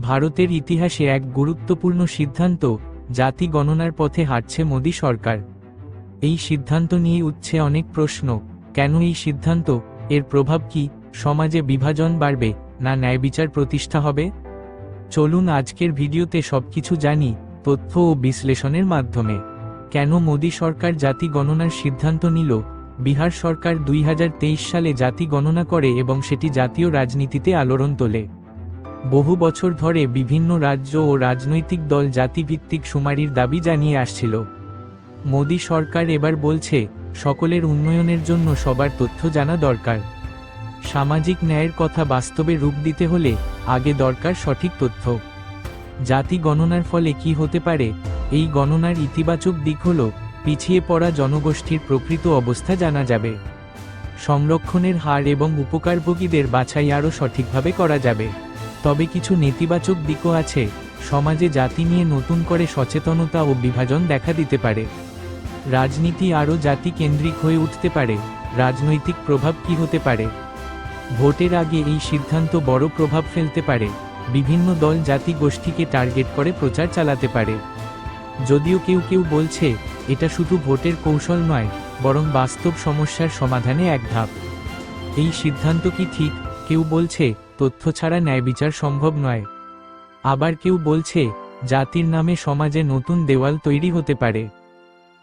ভারতের ইতিহাসে এক গুরুত্বপূর্ণ সিদ্ধান্ত, জাতি গণনার পথে হাঁটছে মোদী সরকার। এই সিদ্ধান্ত নিয়ে উঠছে অনেক প্রশ্ন, কেন এই সিদ্ধান্ত, এর প্রভাব কি, সমাজে বিভাজন বাড়বে, না ন্যায় বিচার প্রতিষ্ঠা হবে? চলুন আজকের ভিডিওতে সবকিছু জানি, তথ্য ও বিশ্লেষণের মাধ্যমে। কেন মোদী সরকার জাতি গণনার সিদ্ধান্ত নিল? বিহার সরকার দুই হাজার তেইশ সালে জাতি গণনা করে এবং সেটি জাতীয় রাজনীতিতে আলোড়ন তোলে। বহু বছর ধরে বিভিন্ন রাজ্য ও রাজনৈতিক দল জাতিভিত্তিক শুমারির দাবি জানিয়ে আসছিল। মোদী সরকার এবার বলছে, সকলের উন্নয়নের জন্য সবার তথ্য জানা দরকার। সামাজিক ন্যায়ের কথা বাস্তবে রূপ দিতে হলে আগে দরকার সঠিক তথ্য। জাতি গণনার ফলে কি হতে পারে? এই গণনার ইতিবাচক দিক হল, পিছিয়ে পড়া জনগোষ্ঠীর প্রকৃত অবস্থা জানা যাবে। সংরক্ষণের হার এবং উপকারভোগীদের বাছাই আরও সঠিকভাবে করা যাবে। তবে কিছু নেতিবাচক দিকও আছে। সমাজে জাতি নিয়ে নতুন করে সচেতনতা ও বিভাজন দেখা দিতে পারে। রাজনীতি আরও জাতি কেন্দ্রিক হয়ে উঠতে পারে। রাজনৈতিক প্রভাব কি হতে পারে? ভোটের আগে এই সিদ্ধান্ত বড় প্রভাব ফেলতে পারে। বিভিন্ন দল জাতি গোষ্ঠীকে টার্গেট করে প্রচার চালাতে পারে। যদিও কেউ কেউ বলছে, এটা শুধু ভোটের কৌশল নয়, বরং বাস্তব সমস্যার সমাধানে এক ধাপ। এই সিদ্ধান্ত কি ঠিক? কেউ বলছে, তথ্য ছাড়া ন্যায় বিচার সম্ভব নয়। আবার কেউ বলছে, জাতির নামে সমাজে নতুন দেওয়াল তৈরি হতে পারে।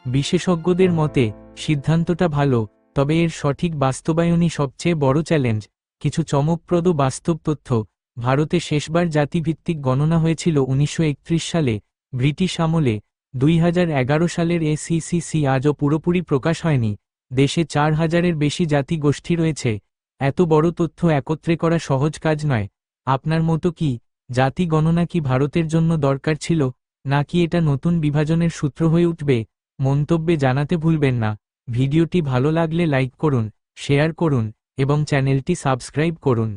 বিশেষজ্ঞদের মতে, সিদ্ধান্তটা ভালো, তবে এর সঠিক বাস্তবায়নই সবচেয়ে বড় চ্যালেঞ্জ। কিছু চমকপ্রদ বাস্তব তথ্য। ভারতে শেষবার জাতিভিত্তিক গণনা হয়েছিল উনিশশো একত্রিশ সালে। ব্রিটিশ আমলে দুই হাজার এগারো সালের এসিসিসি আজও পুরোপুরি প্রকাশ হয়নি। দেশে চার হাজারের বেশি জাতি গোষ্ঠী রয়েছে। এত বড় তথ্য একত্রে করা সহজ কাজ নয়। আপনার মতো কি জাতি গণনা কি ভারতের জন্য দরকার ছিল, নাকি এটা নতুন বিভাজনের সূত্র হয়ে উঠবে, মন্তব্যে জানাতে ভুলবেন না। ভিডিওটি ভালো লাগলে লাইক করুন, শেয়ার করুন, এবং চ্যানেলটি সাবস্ক্রাইব করুন।